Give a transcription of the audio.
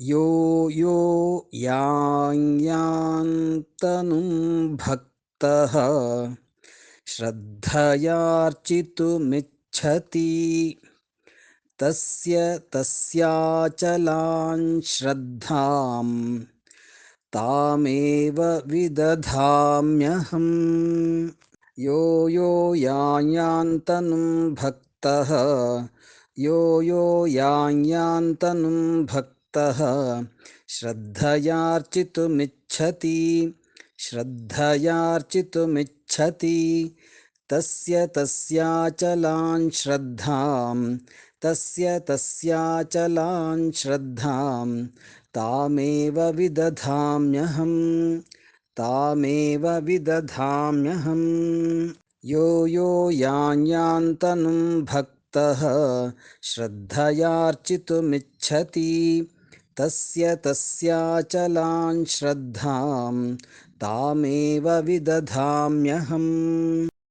यो यो यां यान्तनुं भक्तः श्रद्धयार्चितुमिच्छति। तस्य तस्याचलां श्रद्धां तामेव विदधाम्यहम्। यो यो यायान्तनुं भक्तः, यो यो यायान्तनुं भक्तः। श्रद्धयार्चितुमिच्छति श्रद्धयार्चितुमिच्छति। तस्य तस्याचलां श्रद्धां तस्य तस्याचलां तामेव विदधाम्यहम् तामेव विदधाम्यहम्। यो यो यान्यान्तनुं भक्तः, श्रद्धयार्चितुमिच्छति। तस्य तस्याचलां श्रद्धां तामेव विदधाम्यहम्।